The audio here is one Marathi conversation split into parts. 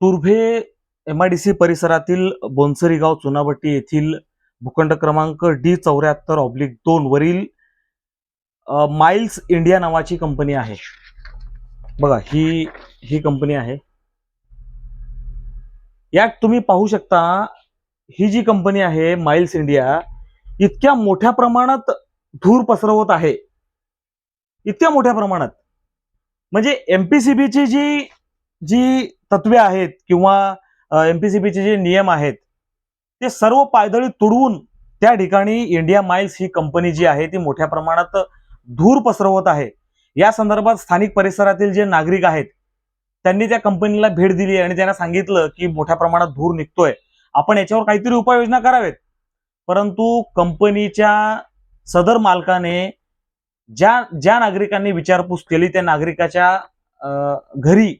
Turbhe M I D C परिसरातील बोनसरी गाव चुनाभट्टी येथील भूखंड क्रमांक डी चौऱ्याहत्तर ऑब्लिक दोन वरील माइल्स इंडिया नावाची कंपनी आहे. बघा ही ही कंपनी आहे. यात तुम्ही पाहू शकता ही जी कंपनी आहे माइल्स इंडिया इतक्या मोठ्या प्रमाणात धूर पसरवत आहे. इतक्या मोठ्या प्रमाणात. म्हणजे एमपीसीबीची जी जी तत्वे आहेत किंवा एमपीसीबीचे जे नियम आहेत ते सर्व पायदळी तुडवून त्या ठिकाणी इंडिया माइल्स ही कंपनी जी आहे ती मोठ्या प्रमाणात धूर पसरवत आहे. या संदर्भात स्थानिक परिसरातील जे नागरिक आहेत त्यांनी त्या कंपनीला भेट दिली आणि त्यांना सांगितलं की मोठ्या प्रमाणात धूर निघतोय. आपण याच्यावर काहीतरी उपाययोजना करावेत परंतु कंपनीच्या सदर मालकाने ज्या ज्या नागरिकांनी विचारपूस केली त्या नागरिकाच्या घरी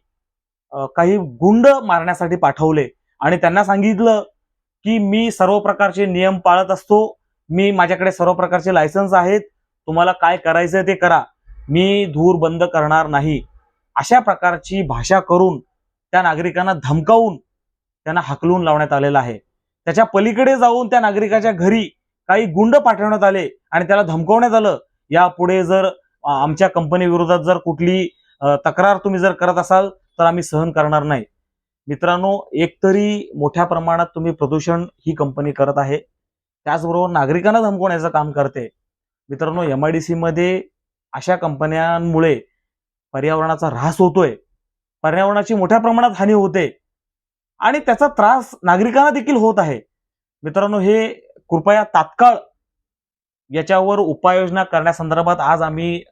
काही गुंड मारण्यासाठी पाठवले. आणि त्यांना सांगितलं की मी सर्व प्रकारचे नियम पाळत असतो. मी माझ्याकडे सर्व प्रकारचे लायसन्स आहेत. तुम्हाला काय करायचं ते करा. मी धूर बंद करणार नाही. अशा प्रकारची भाषा करून त्या नागरिकांना धमकावून त्यांना हकलून लावण्यात आलेलं आहे. त्याच्या पलीकडे जाऊन त्या नागरिकाच्या घरी काही गुंड पाठवण्यात आले आणि त्याला धमकवण्यात आलं. यापुढे जर आमच्या कंपनी विरोधात जर कुठली तक्रार तुम्ही जर करत असाल तर आम्ही सहन करणार नाही. मित्रांनो एकतरी मोठ्या प्रमाणात तुम्ही प्रदूषण ही कंपनी करत आहे. त्याचबरोबर नागरिकांना धमकवण्याचं काम करते. मित्रांनो एम आय डी सी मध्ये अशा कंपन्यांमुळे पर्यावरणाचा ऱ्हास होतोय. पर्यावरणाची मोठ्या प्रमाणात हानी होते. आणि त्याचा त्रास नागरिकांना देखील होत आहे. मित्रांनो हे कृपया तात्काळ याच्यावर उपाययोजना करण्यासंदर्भात आज आम्ही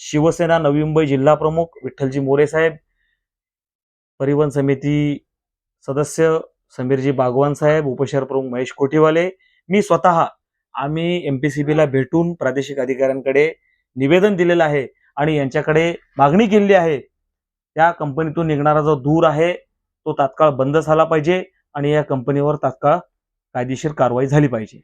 शिवसेना नवी मुंबई जिल्हा प्रमुख विठ्ठलजी मोरे साहेब परिवहन समिती सदस्य समीरजी बागवान साहेब उपशहर प्रमुख महेश कोटीवाले मी स्वतः आम्ही एमपीसीबीला भेटून प्रादेशिक अधिकाऱ्यांकडे निवेदन दिलेलं आहे आणि यांच्याकडे मागणी केलेली आहे. त्या कंपनीतून निघणारा जो धूर आहे तो तात्काळ बंद झाला पाहिजे आणि या कंपनीवर तात्काळ कायदेशीर कारवाई झाली पाहिजे.